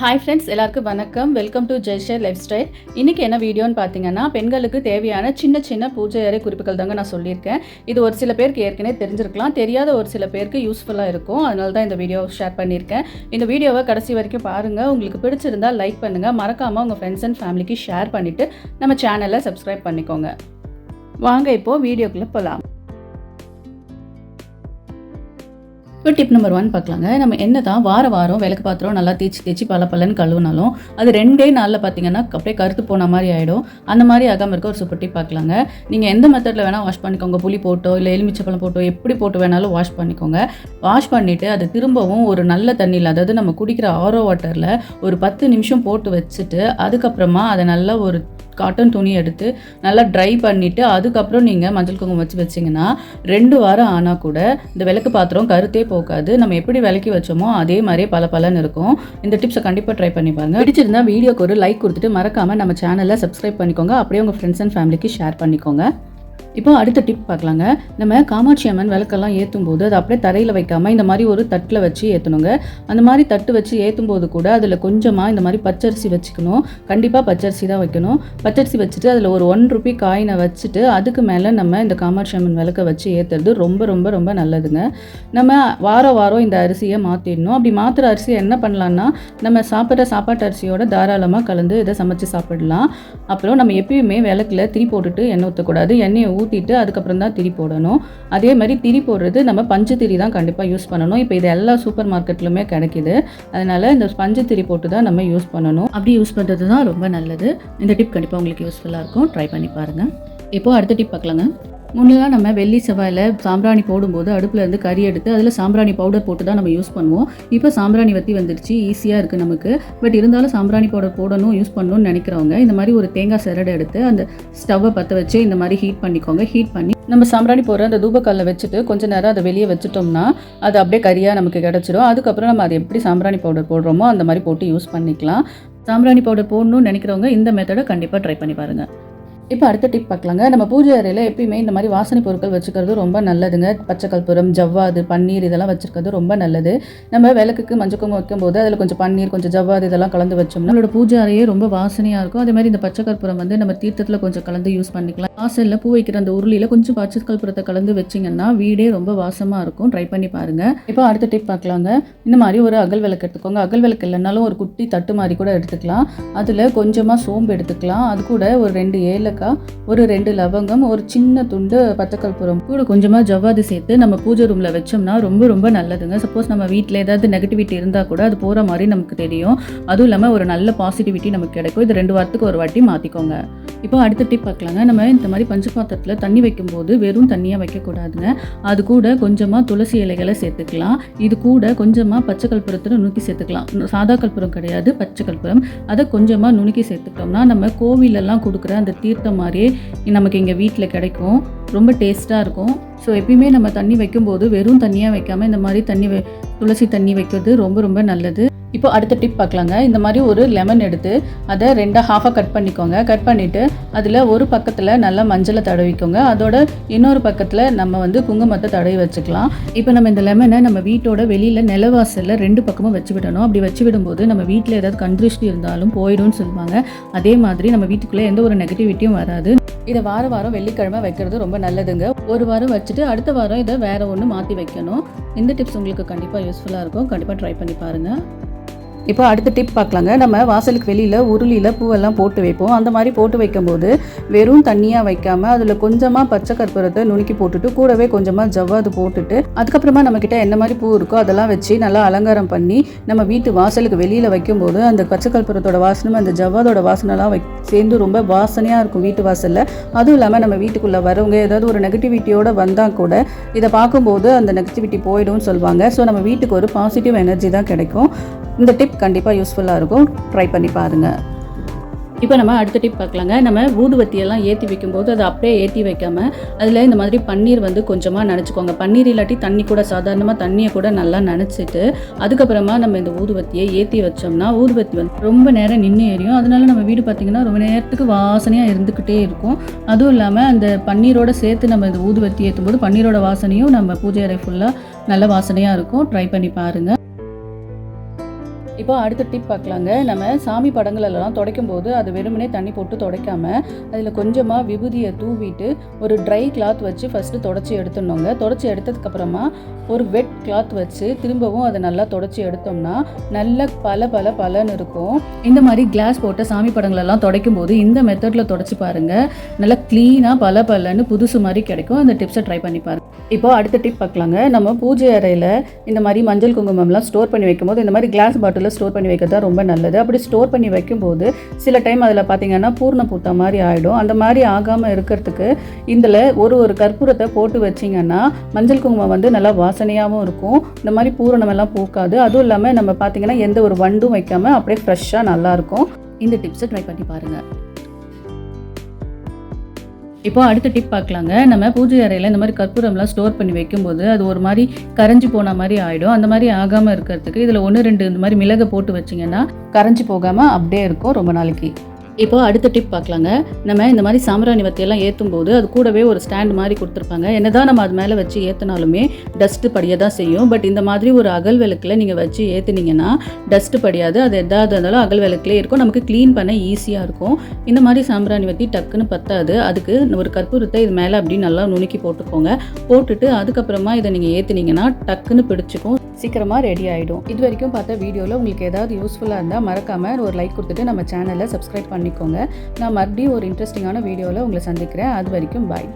Hi friends எல்லாருக்கும் வணக்கம். Welcome to Jaishar lifestyle இன்றைக்கி என்ன வீடியோன்னு பார்த்தீங்கன்னா பெண்களுக்கு தேவையான சின்ன சின்ன பூஜை அறை குறிப்புகள் தாங்க நான் சொல்லியிருக்கேன். இது ஒரு சில பேருக்கு ஏற்கனவே தெரிஞ்சிருக்கலாம். தெரியாத ஒரு சில பேருக்கு யூஸ்ஃபுல்லாக இருக்கும். அதனால தான் இந்த வீடியோ ஷேர் பண்ணியிருக்கேன். இந்த வீடியோவை கடைசி வரைக்கும் பாருங்கள் உங்களுக்கு பிடிச்சிருந்தால் லைக் பண்ணுங்கள் மறக்காமல் உங்கள் ஃப்ரெண்ட்ஸ் அண்ட் ஃபேமிலிக்கு ஷேர் பண்ணிவிட்டு நம்ம சேனலை சப்ஸ்கிரைப் பண்ணிக்கோங்க. வாங்க இப்போது வீடியோக்குள்ளே போகலாம் இப்போ டிப் நம்பர் ஒன் பார்க்கலாங்க. நம்ம என்ன தான் வார வாரம் விளக்கு பாத்திரம் நல்லா தேய்ச்சி தேய்ச்சி பல பலன்னு கழுவினாலும் அது ரெண்டே நாளில் பார்த்தீங்கன்னா அப்படியே கருத்து போன மாதிரி ஆகிடும் அந்த மாதிரி ஆகாமல் இருக்க ஒரு சூப்பர் டிப் பார்க்கலாங்க. நீங்கள் எந்த மெத்தடில் வேணால் வாஷ் பண்ணிக்கோங்க. புளி போட்டோ இல்லை எலுமிச்சப்பழம் போட்டோ எப்படி போட்டு வேணாலும் வாஷ் பண்ணிக்கோங்க. வாஷ் பண்ணிவிட்டு அது திரும்பவும் ஒரு நல்ல தண்ணியில் அதாவது நம்ம குடிக்கிற ஆரோ வாட்டரில் ஒரு பத்து நிமிஷம் போட்டு வச்சுட்டு அதுக்கப்புறமா அதை நல்லா ஒரு காட்டன் துணி எடுத்து நல்லா ட்ரை பண்ணிவிட்டு அதுக்கப்புறம் நீங்கள் மஞ்சள் குங்குமம் வச்சு வச்சிங்கன்னா ரெண்டு வாரம் ஆனால் கூட இந்த விளக்கு பாத்திரம் கருத்தே போகாது. நம்ம எப்படி விலக்கி வச்சோமோ அதே மாதிரியே பல பலன்னு இருக்கும். இந்த டிப்ஸை கண்டிப்பாக ட்ரை பண்ணி பாருங்க. பிடிச்சிருந்தா வீடியோக்கு ஒரு லைக் கொடுத்துட்டு மறக்காமல் நம்ம சேனலில் சப்ஸ்கிரைப் பண்ணிக்கோங்க. அப்படியே உங்கள் ஃப்ரெண்ட்ஸ் அண்ட் ஃபேமிலிக்கு ஷேர் பண்ணிக்கோங்க. இப்போ அடுத்த டிப் பார்க்கலாங்க. நம்ம காமாட்சி அம்மன் விளக்கெல்லாம் ஏற்றும் போது அதை அப்படியே தரையில் வைக்காமல் இந்த மாதிரி ஒரு தட்டில் வச்சு ஏற்றணுங்க அந்த மாதிரி தட்டு வச்சு ஏற்றும் போது கூட அதில் கொஞ்சமாக இந்த மாதிரி பச்சரிசி வச்சுக்கணும். கண்டிப்பாக பச்சரிசி தான் வைக்கணும். பச்சரிசி வச்சுட்டு அதில் ஒரு ஒன் ருபி காயினை வச்சுட்டு அதுக்கு மேலே நம்ம இந்த காமாட்சி அம்மன் விளக்கை வச்சு ஏற்றுறது ரொம்ப ரொம்ப ரொம்ப நல்லதுங்க. நம்ம வாரம் வாரம் இந்த அரிசியை மாற்றிடணும் அப்படி மாற்றுற அரிசியை என்ன பண்ணலான்னா நம்ம சாப்பிட்ற சாப்பாட்டு அரிசியோட தாராளமாக கலந்து இதை சமைச்சு சாப்பிடலாம். அப்புறம் நம்ம எப்பயுமே விளக்கில் திரி போட்டுட்டு எண்ணெய் ஊற்றக்கூடாது எண்ணெய் ஊற்றிட்டு அதுக்கப்புறம் தான் திரி போடணும். அதே மாதிரி திரி போடுறது நம்ம பஞ்சு திரி தான் கண்டிப்பாக யூஸ் பண்ணணும். இப்போ இது எல்லா சூப்பர் மார்க்கெட்லுமே கிடைக்குது. அதனால் இந்த பஞ்சு திரி போட்டு தான் நம்ம யூஸ் பண்ணணும். அப்படி யூஸ் பண்ணுறது தான் ரொம்ப நல்லது. இந்த டிப் கண்டிப்பாக உங்களுக்கு யூஸ்ஃபுல்லாக இருக்கும். ட்ரை பண்ணி பாருங்கள் இப்போது அடுத்த டிப் பார்க்கலாங்க. முன்னெல்லாம் நம்ம வெள்ளி செவ்வாயில் சாம்பிராணி போடும்போது அடுப்பில் இருந்து கறி எடுத்து அதில் சாம்பிராணி பவுடர் போட்டு தான் நம்ம யூஸ் பண்ணுவோம். இப்போ சாம்பிராணி வத்தி வந்துருச்சு ஈஸியாக இருக்குது நமக்கு. பட் இருந்தாலும் சாம்பிராணி பவுடர் போடணும் யூஸ் பண்ணணும்னு நினைக்கிறவங்க இந்த மாதிரி ஒரு தேங்காய் சிரடை எடுத்து அந்த ஸ்டவ்வை பற்ற வச்சு இந்த மாதிரி ஹீட் பண்ணிக்கோங்க. ஹீட் பண்ணி நம்ம சாம்பிராணி போடுற அந்த தூபக்கல்லில் வச்சுட்டு கொஞ்ச நேரம் அதை வெளியே வச்சுட்டோம்னா அது அப்படியே கறியாக நமக்கு கிடச்சிரும். அதுக்கப்புறம் நம்ம அதை எப்படி சாம்பிராணி பவுடர் போடுறோமோ அந்த மாதிரி போட்டு யூஸ் பண்ணிக்கலாம். சாம்பிராணி பவுடர் போடணும்னு நினைக்கிறவங்க இந்த மெத்தடை கண்டிப்பாக ட்ரை பண்ணி பாருங்கள் இப்போ அடுத்த டிப் பார்க்கலாங்க. நம்ம பூஜை அறையில் எப்பயுமே இந்த மாதிரி வாசனை பொருட்கள் வச்சுக்கிறது ரொம்ப நல்லதுங்க. பச்சை கற்பூரம் ஜவ்வாது பன்னீர் இதெல்லாம் வச்சுருக்கிறது ரொம்ப நல்லது. நம்ம விளக்குக்கு மஞ்சக்கம் வைக்கும் வைக்கும்போது அதில் கொஞ்சம் பன்னீர் கொஞ்சம் ஜவ்வாது இதெல்லாம் கலந்து வச்சோம்னா நம்மளோட பூஜை அறையே ரொம்ப வாசனையாக இருக்கும். அதே மாதிரி இந்த பச்சை கற்பூரம் வந்து நம்ம தீர்த்தத்தில் கொஞ்சம் கலந்து யூஸ் பண்ணிக்கலாம். வாசலில் பூ வைக்கிற அந்த உருளியில் கொஞ்சம் பச்சை கற்பூரத்தை கலந்து வச்சிங்கன்னா வீடே ரொம்ப வாசமாக இருக்கும். ட்ரை பண்ணி பாருங்கள் இப்போ அடுத்த டிப் பார்க்கலாங்க. இந்த மாதிரி ஒரு அகல் விளக்கு எடுத்துக்கோங்க. அகல் விளக்கு இல்லைனாலும் ஒரு குட்டி தட்டு மாதிரி கூட எடுத்துக்கலாம். அதில் கொஞ்சமாக சோம்பு எடுத்துக்கலாம். அது கூட ஒரு ரெண்டு ஏலக்காய் ஒரு ரெண்டு லவங்கம் ஒரு சின்ன துண்டு பச்சைக்கற்பூரம் கூட கொஞ்சமாக ஜவ்வாது சேர்த்து நம்ம பூஜை ரூமில் வச்சோம்னா ரொம்ப ரொம்ப நல்லதுங்க. சப்போஸ் நம்ம வீட்டில் ஏதாவது நெகட்டிவிட்டி இருந்தால் கூட அது போகிற மாதிரி நமக்கு தெரியும். அதுவும் இல்லாமல் ஒரு நல்ல பாசிட்டிவிட்டி நமக்கு கிடைக்கும். இது ரெண்டு வாரத்துக்கு ஒரு வாட்டி மாற்றிக்கோங்க இப்போ அடுத்த டிப் பார்க்கலாங்க. நம்ம இந்த மாதிரி பஞ்சு பாத்திரத்தில் தண்ணி வைக்கும்போது வெறும் தண்ணியாக வைக்கக்கூடாதுங்க. அது கூட கொஞ்சமாக துளசி இலைகளை சேர்த்துக்கலாம். இது கூட கொஞ்சமாக பச்சை கற்பூரத்தில் நுணுக்கி சேர்த்துக்கலாம். சாதா கற்பூரம் கிடையாது பச்சை கற்பூரம் அதை கொஞ்சமாக நுணுக்கி சேர்த்துக்கிட்டோம்னா நம்ம கோவிலெல்லாம் கொடுக்குற அந்த மாதிரியே நமக்கு இங்கே வீட்டில் கிடைக்கும். ரொம்ப டேஸ்ட்டாக இருக்கும். ஸோ எப்பயுமே நம்ம தண்ணி வைக்கும்போது வெறும் தண்ணியாக வைக்காமல் இந்த மாதிரி தண்ணி துளசி தண்ணி வைக்கிறது ரொம்ப ரொம்ப நல்லது. இப்போ அடுத்த டிப் பார்க்கலாங்க. இந்த மாதிரி ஒரு லெமன் எடுத்து அதை ரெண்டாக ஹாஃபாக கட் பண்ணிக்கோங்க. கட் பண்ணிவிட்டு அதில் ஒரு பக்கத்தில் நல்லா மஞ்சளை தடவிக்கோங்க. அதோட இன்னொரு பக்கத்தில் நம்ம வந்து குங்குமத்தை தடவி வச்சுக்கலாம். இப்போ நம்ம இந்த லெமனை நம்ம வீட்டோட வெளியில் நிலவாசலில் ரெண்டு பக்கமும் வச்சு விடணும். அப்படி வச்சு விடும்போது நம்ம வீட்டில் ஏதாவது கண்திருஷ்டி இருந்தாலும் போயிடும்னு சொல்லுவாங்க. அதே மாதிரி நம்ம வீட்டுக்குள்ளே எந்த ஒரு நெகட்டிவிட்டியும் வராது. இதை வார வாரம் வெள்ளிக்கிழமை வைக்கிறது ரொம்ப நல்லதுங்க. ஒரு வாரம் வச்சுட்டு அடுத்த வாரம் இதை வேறு ஒன்று மாற்றி வைக்கணும். இந்த டிப்ஸ் உங்களுக்கு கண்டிப்பாக யூஸ்ஃபுல்லாக இருக்கும். கண்டிப்பாக ட்ரை பண்ணி பாருங்கள் இப்போ அடுத்த டிப் பார்க்கலாங்க. நம்ம வாசலுக்கு வெளியில் உருளியில் பூவெல்லாம் போட்டு வைப்போம். அந்த மாதிரி போட்டு வைக்கும்போது வெறும் தண்ணியாக வைக்காமல் அதில் கொஞ்சமாக பச்சை கற்பூரத்தை நுணுக்கி போட்டுட்டு கூடவே கொஞ்சமாக ஜவ்வாது போட்டுட்டு அதுக்கப்புறமா நம்மக்கிட்ட என்ன மாதிரி பூ இருக்கோ அதெல்லாம் வச்சு நல்லா அலங்காரம் பண்ணி நம்ம வீட்டு வாசலுக்கு வெளியில் வைக்கும்போது அந்த பச்சை கற்பூரத்தோட வாசனை அந்த ஜவ்வாதோட வாசனைலாம் வை சேர்ந்து ரொம்ப வாசனையாக இருக்கும் வீட்டு வாசலில். அதுவும் இல்லாமல் நம்ம வீட்டுக்குள்ளே வரவங்க ஏதாவது ஒரு நெகட்டிவிட்டியோடு வந்தால் கூட இதை பார்க்கும்போது அந்த நெகட்டிவிட்டி போயிடும்னு சொல்லுவாங்க ஸோ நம்ம வீட்டுக்கு ஒரு பாசிட்டிவ் எனர்ஜி தான் கிடைக்கும். இந்த டிப் கண்டிப்பாக யூஸ்ஃபுல்லாக இருக்கும். ட்ரை பண்ணி பாருங்கள் இப்போ நம்ம அடுத்த டிப் பார்க்கலாங்க. நம்ம ஊதுவத்தியெல்லாம் ஏற்றி வைக்கும்போது அதை அப்படியே ஏற்றி வைக்காமல் அதில் இந்த மாதிரி பன்னீர் வந்து கொஞ்சமாக நினச்சிக்கோங்க. பன்னீர் இல்லாட்டி தண்ணி கூட சாதாரணமாக தண்ணியை கூட நல்லா நனைச்சிட்டு அதுக்கப்புறமா நம்ம இந்த ஊதுவத்தியை ஏற்றி வச்சோம்னா ஊதுவத்தி வந்து ரொம்ப நேரம் நின்று எரியும். அதனால நம்ம வீடு பார்த்திங்கன்னா ரொம்ப நேரத்துக்கு வாசனையாக இருந்துக்கிட்டே இருக்கும். அதுவும் இல்லாமல் அந்த பன்னீரோட சேர்த்து நம்ம இந்த ஊதுவத்தி ஏற்றும் போது பன்னீரோட வாசனையும் நம்ம பூஜை அறை ஃபுல்லாக நல்ல வாசனையாக இருக்கும். ட்ரை பண்ணி பாருங்கள் இப்போ அடுத்த டிப் பார்க்கலாங்க. நம்ம சாமி படங்களெல்லாம் துடைக்கும் போது அது வெறுமனே தண்ணி போட்டு துடைக்காம அதில் கொஞ்சமாக விபூதியை தூவிட்டு ஒரு ட்ரை கிளாத் வச்சு ஃபஸ்ட்டு தொடச்சி எடுத்துடணுங்க. தொடச்சி எடுத்ததுக்கப்புறமா ஒரு வெட் கிளாத் வச்சு திரும்பவும் அதை நல்லா தொடச்சி எடுத்தோம்னா நல்ல பல பல பலன்னு இருக்கும். இந்த மாதிரி கிளாஸ் போட்ட சாமி படங்களெல்லாம் துடைக்கும் போது இந்த மெத்தடில் தொடச்சி பாருங்கள் நல்லா க்ளீனாக பல பலன்னு புதுசு மாதிரி கிடைக்கும். அந்த டிப்ஸை ட்ரை பண்ணி பாருங்க. இப்போ அடுத்த டிப் பார்க்கலாங்க. நம்ம பூஜை அறையில் இந்த மாதிரி மஞ்சள் குங்குமம்லாம் ஸ்டோர் பண்ணி வைக்கும்போது இந்த மாதிரி கிளாஸ் பாட்டிலில் ஸ்டோர் பண்ணி வைக்கிறது தான் ரொம்ப நல்லது. அப்படி ஸ்டோர் பண்ணி வைக்கும்போது சில டைம் அதில் பார்த்தீங்கன்னா பூர்ண பூத்த மாதிரி ஆகிடும் அந்த மாதிரி ஆகாமல் இருக்கிறதுக்கு இதில் ஒரு ஒரு கற்பூரத்தை போட்டு வச்சிங்கன்னா மஞ்சள் குங்குமம் வந்து நல்லா வாசனையாகவும் இருக்கும். இந்த மாதிரி பூரணமெல்லாம் பூக்காது. அதுவும் இல்லாமல் நம்ம பார்த்தீங்கன்னா எந்த ஒரு வண்டும் வைக்காமல் அப்படியே ஃப்ரெஷ்ஷாக நல்லாயிருக்கும் இந்த டிப்ஸை ட்ரை பண்ணி பாருங்கள் இப்போ அடுத்த டிப் பார்க்கலாங்க. நம்ம பூஜை அறையில் இந்த மாதிரி கற்பூரம்லாம் ஸ்டோர் பண்ணி வைக்கும்போது அது ஒரு மாதிரி கரைஞ்சி போன மாதிரி ஆகிடும் அந்த மாதிரி ஆகாமல் இருக்கிறதுக்கு இதில் ஒன்று ரெண்டு இந்த மாதிரி மிளகு போட்டு வச்சிங்கன்னா கரைஞ்சி போகாமல் அப்படியே இருக்கும் ரொம்ப நாளைக்கு. இப்போ அடுத்த டிப் பார்க்கலாங்க. நம்ம இந்த மாதிரி சாம்பிராணி வத்தியெல்லாம் ஏற்றும் போது அது கூடவே ஒரு ஸ்டாண்ட் மாதிரி கொடுத்துருப்பாங்க. என்னதான் நம்ம அது மேலே வச்சு ஏற்றினாலுமே டஸ்ட்டு படிய தான் செய்யும். பட் இந்த மாதிரி ஒரு அகல் விளக்கில் நீங்கள் வச்சு ஏற்றுனீங்கன்னா டஸ்ட்டு படியாது. அது எதாவது இருந்தாலும் அகல் விளக்குலேயே இருக்கும். நமக்கு க்ளீன் பண்ண ஈஸியாக இருக்கும். இந்த மாதிரி சாம்பிராணி வத்தி டக்குன்னு பத்தாது. அதுக்கு ஒரு கற்பூரத்தை இது மேலே அப்படி நல்லா நுணுக்கி போட்டுக்கோங்க. போட்டுட்டு அதுக்கப்புறமா இதை நீங்கள் ஏற்றுனீங்கன்னா டக்குன்னு பிடிச்சிக்கும். சீக்கிரமாக ரெடி ஆகிடும் இது வரைக்கும் பார்த்த வீடியோவில் உங்களுக்கு ஏதாவது யூஸ்ஃபுல்லாக இருந்தால் மறக்காமல் ஒரு லைக் கொடுத்துட்டு நம்ம சேனலை சப்ஸ்கிரைப் பண்ணிக்கோங்க. நான் மறுபடியும் ஒரு இன்ட்ரெஸ்டிங்கான வீடியோவில் உங்களை சந்திக்கிறேன். அது வரைக்கும் பாய்